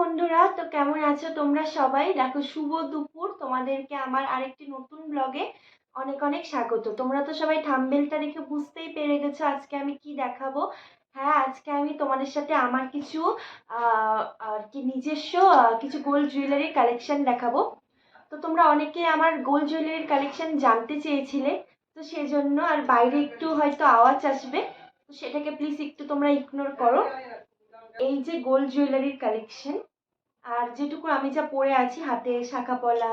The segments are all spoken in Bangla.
বন্ধুরা, তো কেমন আছো তোমরা সবাই? দেখো, শুভ দুপুর। তোমাদেরকে আমার আরেকটি নতুন ব্লগে অনেক অনেক স্বাগত। তোমরা তো সবাই থাম্বেলটা দেখে বুঝতেই পেরে গেছো আজকে আমি কি দেখাবো। হ্যাঁ আজকে আমি তোমাদের সাথে আমার কিছু আর কি নিজস্ব কিছু গোল্ড জুয়েলারির কালেকশন দেখাবো। তো তোমরা অনেকে আমার গোল্ড জুয়েলারির কালেকশন জানতে চেয়েছিলে, তো সেজন্য আর বাইরে একটু হয়তো আওয়াজ আসবে, তো সেটাকে প্লিজ একটু তোমরা ইগনোর করো। এই যে গোল্ড জুয়েলারির কালেকশন আর যেটুকু আমি যা পরে আছি, হাতে শাখা পলা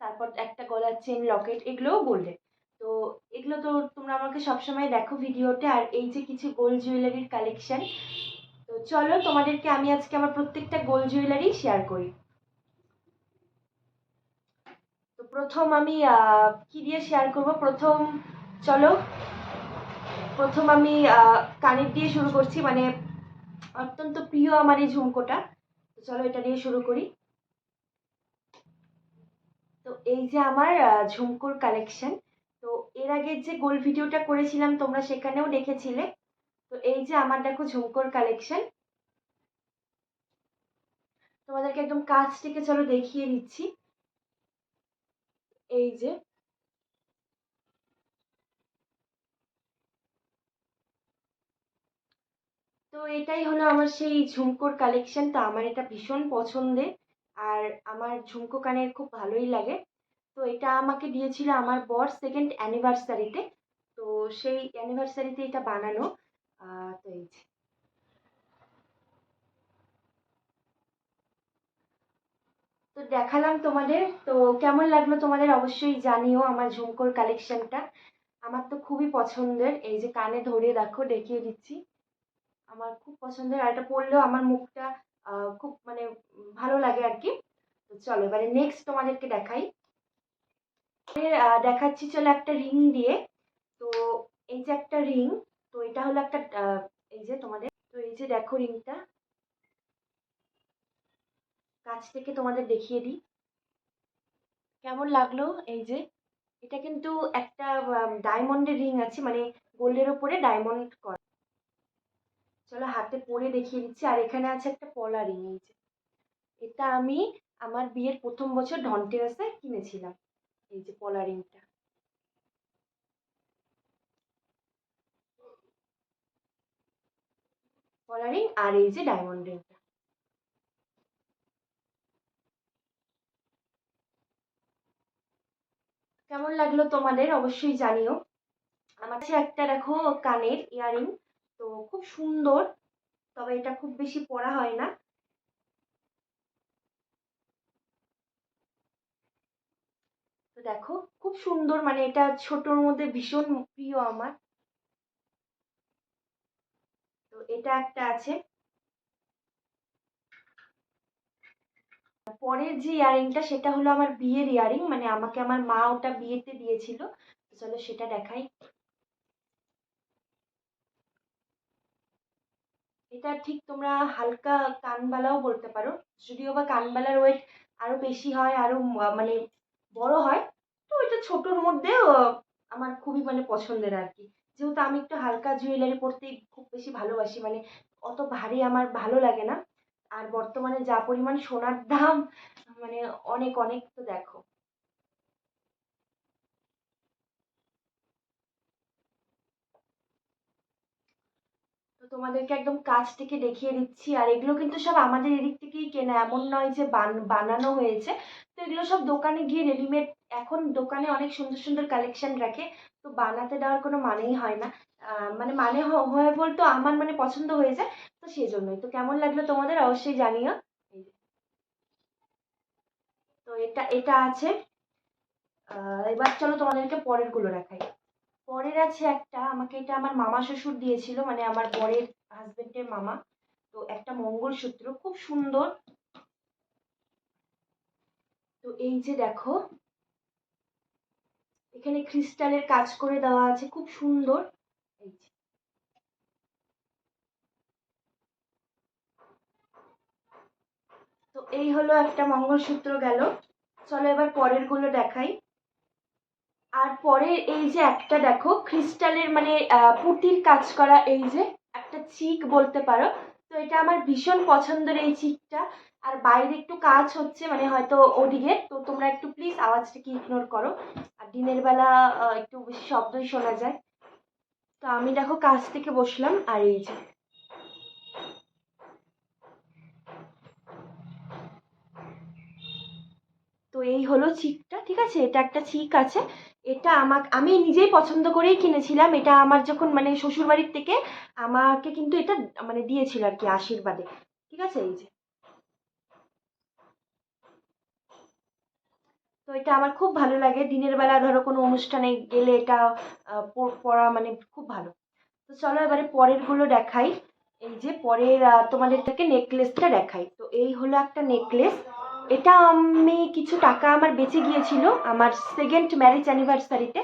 তারপর একটা গলার চেন লকেট এগুলোও গোল্ডের তো এগুলো তো তোমরা আমাকে সবসময় দেখো ভিডিওতে, আর এই যে কিছু গোল্ড জুয়েলারির কালেকশন তো চলো তোমাদেরকে আমি আজকে আমার প্রত্যেকটা গোল্ড জুয়েলারি শেয়ার করি। তো প্রথম আমি কি দিয়ে শেয়ার করব? প্রথম, চলো, প্রথম আমি কানের দিয়ে শুরু করছি মানে অত্যন্ত প্রিয় আমার এই ঝুমকোটা। তো চলো এটা দিয়ে শুরু করি। তো এই যে আমার ঝুমকোর কালেকশন তো এর আগের যে গোল্ড ভিডিওটা করেছিলাম তোমরা সেখানেও দেখেছিলে। তো এই যে আমার দেখো ঝুমকোর কালেকশন তোমাদেরকে একদম কাছ থেকে চলো দেখিয়ে দিচ্ছি। এই যে। তো এটাই হলো আমার সেই ঝুমকোর কালেকশন তো আমার এটা ভীষণ পছন্দের। আর আমার ঝুমকো কানের খুব ভালোই লাগে। তো এটা আমাকে দিয়েছিল আমার বর সেকেন্ড অ্যানিভার্সারিতে তো। সেই অ্যানিভার্সারিতে এটা বানানো। তো এই যে। তো দেখালাম তোমাদের। তো কেমন লাগল তোমাদের অবশ্যই জানিও আমার ঝুমকোর কালেকশনটা আমার তো খুবই পছন্দের। এই যে কানে ধরে দেখো, দেখিয়ে দিচ্ছি। আমার খুব পছন্দের। আর এটা পরলেও আমার মুখটা খুব মানে ভালো লাগে আর কি। তো চলো, এবারে নেক্সট তোমাদেরকে দেখাই। দেখাচ্ছি চলো একটা রিং দিয়ে। তো এই যে একটা রিং তো এটা হলো একটা এই যে তোমাদের, তো এই যে দেখো রিংটা কাছ থেকে তোমাদের দেখিয়ে দিই। কেমন লাগল? এই যে, এটা কিন্তু একটা ডায়মন্ডের রিং আছে মানে গোল্ডের ওপরে ডায়মন্ড করা। চলো হাতে পরে দেখিয়ে দিচ্ছি। আর এখানে আছে একটা পলা রিং এই যে। এটা আমি আমার বিয়ের প্রথম বছর ধনতেরাসে কিনেছিলাম। এই যে পলা রিংটা পলা আর এই যে ডায়মন্ড রিংটা কেমন লাগল তোমাদের? অবশ্যই জানিও। আমার কাছে একটা দেখো কানের ইয়ারিং তো খুব সুন্দর, তবে এটা খুব বেশি পরা হয় না। দেখো, খুব সুন্দর মানে এটা ছোটর মধ্যে ভীষণ প্রিয় আমার। তো এটা একটা আছে। পরের যে ইয়ারিংটা, সেটা হলো আমার বিয়ের ইয়ারিং মানে আমাকে আমার মা ওটা বিয়েতে দিয়েছিল। চলো সেটা দেখাই। এটা ঠিক তোমরা হালকা কানবালাও বলতে পারো। যদিও বা কানবালার ওয়েট আরও বেশি হয়, আরও মানে বড় হয় তো এটা ছোটোর মধ্যে আমার খুবই মানে পছন্দের আর কি। যেহেতু আমি একটু হালকা জুয়েলারি পরতে খুব বেশি ভালোবাসি মানে অত ভারী আমার ভালো লাগে না। আর বর্তমানে যা পরিমাণ সোনার দাম মানে অনেক অনেক তো দেখো। তোমাদেরকে একদম কাছ থেকে দেখিয়ে দিচ্ছি, আর এগুলো কিন্তু সব আমাদের এদিক থেকেই কেনা, এমন নয় যে বান- বানানো হয়েছে। তো এগুলো সব দোকানে গিয়ে রেডিমেড এখন দোকানে অনেক সুন্দর সুন্দর কালেকশন রাখে, তো বানাতে দেওয়ার কোনো মানেই হয় না। মানে মানে হয় বলতো আমার মানে পছন্দ হয়ে যায়, তো সেই জন্যই তো কেমন লাগল তোমাদের অবশ্যই জানিও। তো এটা এটা আছে। এবার চলো তোমাদেরকে পরেরগুলো দেখাই। পরের আছে একটা, আমাকে এটা আমার মামা শ্বশুর দিয়েছিল মানে আমার বরের হাজবেন্ডের মামা। তো একটা মঙ্গলসূত্র, খুব সুন্দর। তো এই যে দেখো এখানে ক্রিস্টালের কাজ করে দেওয়া আছে, খুব সুন্দর। তো এই হলো একটা মঙ্গলসূত্র গেল। চলো এবার পরেরগুলো দেখাই। আর পরে এই যে একটা দেখো, ক্রিস্টালের মানে পুঁতির কাজ করা এই যে একটা চিক বলতে পারো। তো এটা আমার ভীষণ পছন্দের এই চিকটা। আর বাইরে একটু কাজ হচ্ছে মানে হয়তো ওদিকে। তো তোমরা একটু প্লিজ আওয়াজটাকে ইগনোর করো। দিনের বেলা একটু বেশি শব্দই শোনা যায়। তো আমি দেখো কাজ থেকে বসলাম, আর এই যে। তো এই হলো চিকটা ঠিক আছে? এটা একটা চিক আছে। এটা আমাকে, আমি নিজেই পছন্দ করেই কিনেছিলাম। এটা আমার যখন মানে শ্বশুর বাড়ির থেকে আমাকে কিন্তু এটা মানে দিয়েছিল আর কি আশীর্বাদে। ঠিক আছে? এই যে। তো এটা আমার খুব ভালো লাগে। দিনের বেলা ধরো কোনো অনুষ্ঠানে গেলে এটা আহ, প- পরা মানে খুব ভালো। তো চলো এবারে পরেরগুলো দেখাই। এই যে পরের থেকে নেকলেসটা দেখাই। তো এই হলো একটা নেকলেস। এটা আমি কিছু টাকা আমার বেঁচে গিয়েছিল আমার সেকেন্ড ম্যারেজ অ্যানিভার্সারিতে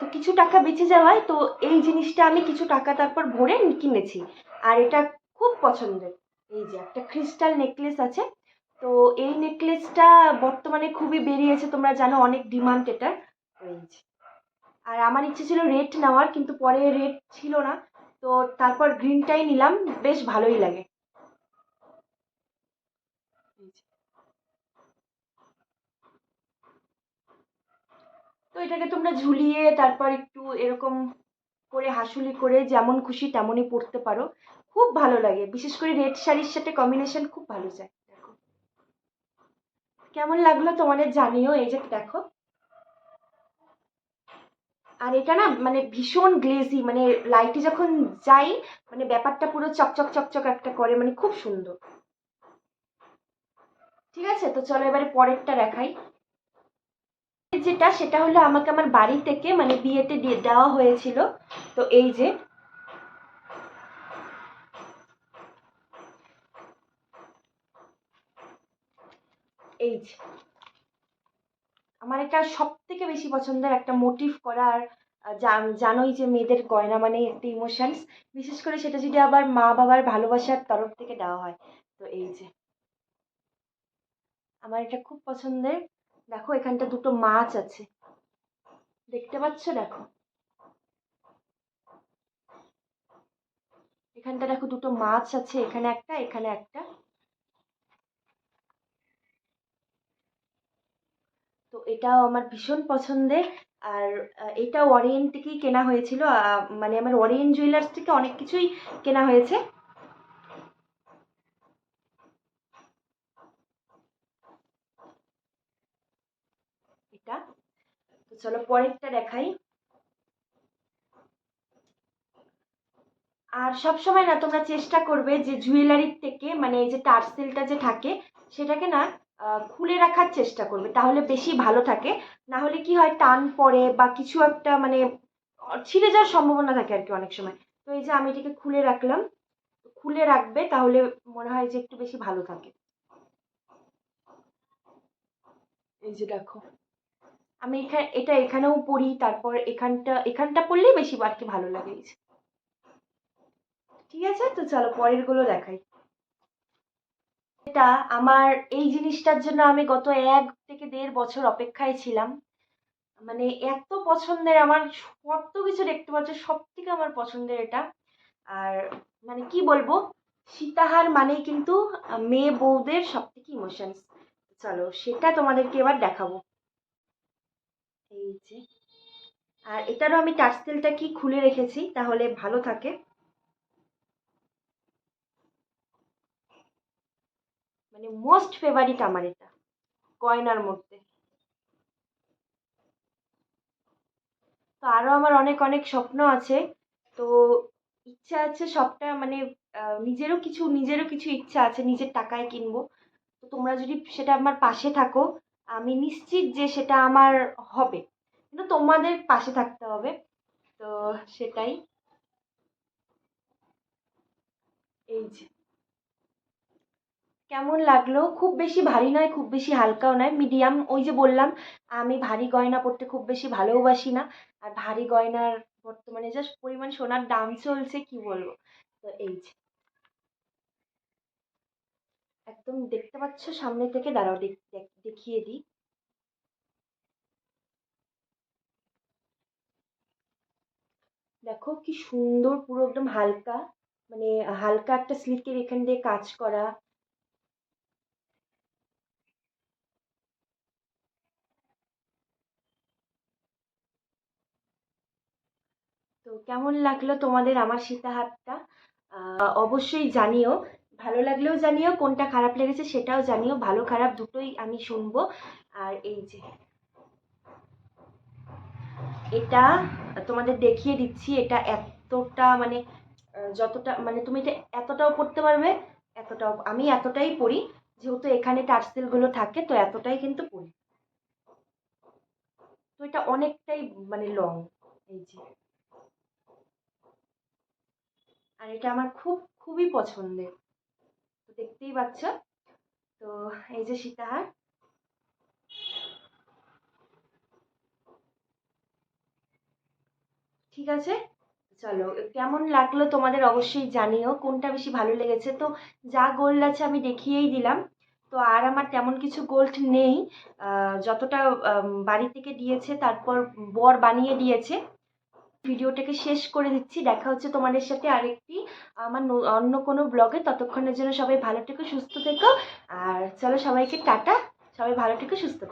তো। কিছু টাকা বেঁচে যাওয়ায় তো এই জিনিসটা আমি কিছু টাকা তারপর ভরে কিনেছি। আর এটা খুব পছন্দের। এই যে একটা ক্রিস্টাল নেকলেস আছে। তো এই নেকলেসটা বর্তমানে খুবই বেরিয়েছে, তোমরা জানো অনেক ডিমান্ড এটার। আর আমার ইচ্ছে ছিল রেড নেওয়ার, কিন্তু পরে রেড ছিল না। তো তারপর গ্রিনটাই নিলাম, বেশ ভালোই লাগে। তো এটাকে তোমরা ঝুলিয়ে তারপর একটু এরকম করে হাসুলি করে যেমন খুশি তেমনই পরতে পারো। খুব ভালো লাগে, বিশেষ করে রেড শাড়ির সাথে কম্বিনেশন খুব ভালো যায়। কেমন লাগল তোমাদের জানিও, এই যে দেখো। আর এটা না মানে ভীষণ গ্লেজি মানে লাইটে যখন যাই মানে ব্যাপারটা পুরো চকচক চকচক একটা করে মানে খুব সুন্দর। ঠিক আছে? তো চলো এবারে পরেরটা দেখাই। যেটা, সেটা হলো আমাকে আমার বাড়ি থেকে মানে বিয়েতে দেওয়া হয়েছিল। তো এই যে এই যে আমার এটা সব থেকে বেশি পছন্দের একটা মোটিভ করা আর জানোই যে মেয়েদের গয়না মানে একটা ইমোশনস বিশেষ করে সেটা যদি আবার মা বাবার ভালোবাসার তরফ থেকে দেওয়া হয়, তো এই যে। আমার এটা খুব পছন্দের। দেখো, এখানটা দুটো মাছ আছে। দেখতে পাচ্ছ? দেখো। এখানটা দেখো দুটো মাছ আছে, এখানে একটা এখানে একটা। তো এটাও আমার ভীষণ পছন্দের। আর এটা ওরিয়েন্ট থেকেই কেনা হয়েছিল। মানে আমার ওরিয়েন্ট জুয়েলার্স থেকে অনেক কিছুই কেনা হয়েছে। এটা। তো চলো পরেরটা দেখাই। আর সব সময় না তোমরা চেষ্টা করবে যে জুয়েলারির থেকে মানে এই যে টার্সেলটা যে থাকে, সেটাকে না খুলে রাখার চেষ্টা করবে, তাহলে বেশি ভালো থাকে। না হলে কি হয়, টান পড়ে বা কিছু একটা মানে ছিঁড়ে যাওয়ার সম্ভাবনা থাকে আর কি অনেক সময়। তো এই যে আমি এটাকে খুলে রাখলাম, খুলে রাখবে তাহলে মনে হয় যে একটু বেশি ভালো থাকে। এই যে দেখো, আমি এখানে, এটা এখানেও পড়ি, তারপর এখানটা এখানটা পড়লেই বেশি আর কি ভালো লাগে। ঠিক আছে, তো চলো পরেরগুলো দেখাই। এটা আমার, এই জিনিসটার জন্য আমি গত এক থেকে দেড় বছর অপেক্ষায় ছিলাম। মানে এত পছন্দের আমার কত কিছু দেখতে পাচ্ছ সব থেকে আমার পছন্দের এটা। আর মানে কি বলব, সীতাহার মানেই কিন্তু মেয়ে বউদের সব থেকে ইমোশনস চলো, সেটা তোমাদেরকে এবার দেখাবো। এই যে। আর এটারও আমি টার্সেলটা কি খুলে রেখেছি, তাহলে ভালো থাকে। মানে মোস্ট ফেভারিট আমার এটা, গয়নার মধ্যে। তো আরও আমার অনেক অনেক স্বপ্ন আছে। তো ইচ্ছা আছে সবটা মানে নিজেরও কিছু নিজেরও কিছু ইচ্ছা আছে নিজের টাকায় কিনবো। তো তোমরা যদি সেটা আমার পাশে থাকো, আমি নিশ্চিত যে সেটা আমার হবে। কিন্তু তোমাদের পাশে থাকতে হবে। তো সেটাই। এই যে। কেমন লাগল? খুব বেশি ভারী নয়, খুব বেশি হালকাও নয় মিডিয়াম ওই যে বললাম, আমি ভারী গয়না পরতে খুব বেশি ভালোবাসি না, আর ভারী গয়নার বর্তমানে জাস্ট পরিমাণ সোনার দাম চলছে, কি বলব? তো এই যে। একদম দেখতে পাচ্ছ, সামনে থেকে দাঁড়াও, দেখ- দেখ- দেখিয়ে দিই। দেখো কি সুন্দর, পুরো একদম হালকা মানে হালকা একটা সিল্কের এখান দিয়ে কাজ করা তো কেমন লাগল তোমাদের আমার সীতাহারটা? অবশ্যই জানিও। ভালো লাগলেও জানিও, কোনটা খারাপ লেগেছে সেটাও জানিও। ভালো খারাপ দুটোই আমি শুনব। আর এই যে, এটা তোমাদের দেখিয়ে দিচ্ছি, এটা এতটা মানে যতটা মানে তুমি এটা এতটাও পড়তে পারবে, এতটাও, আমি এতটাই পড়ি, যেহেতু এখানে টার্সেলগুলো থাকে, তো এতটাই কিন্তু পড়ি। তো এটা অনেকটাই মানে লং এই যে। আর এটা আমার খুব, খুবই পছন্দের। দেখতেই পাচ্ছ। তো এই যে সীতাহার। ঠিক আছে? চলো, কেমন লাগল তোমাদের অবশ্যই জানিও। কোনটা বেশি ভালো লেগেছে? তো যা গোল্ড আছে আমি দেখিয়েই দিলাম। তো আর আমার তেমন কিছু গোল্ড নেই। যতটা বাড়ি থেকে দিয়েছে, তারপর বর বানিয়ে দিয়েছে। ভিডিওটাকে শেষ করে দিচ্ছি। দেখা হচ্ছে তোমাদের সাথে আরেকটি আমার অন্য কোনো ব্লগে। ততক্ষণের জন্য সবাই ভালো থেকো, সুস্থ থেকো। আর চলো সবাইকে টাটা। সবাই ভালো থেকো, সুস্থ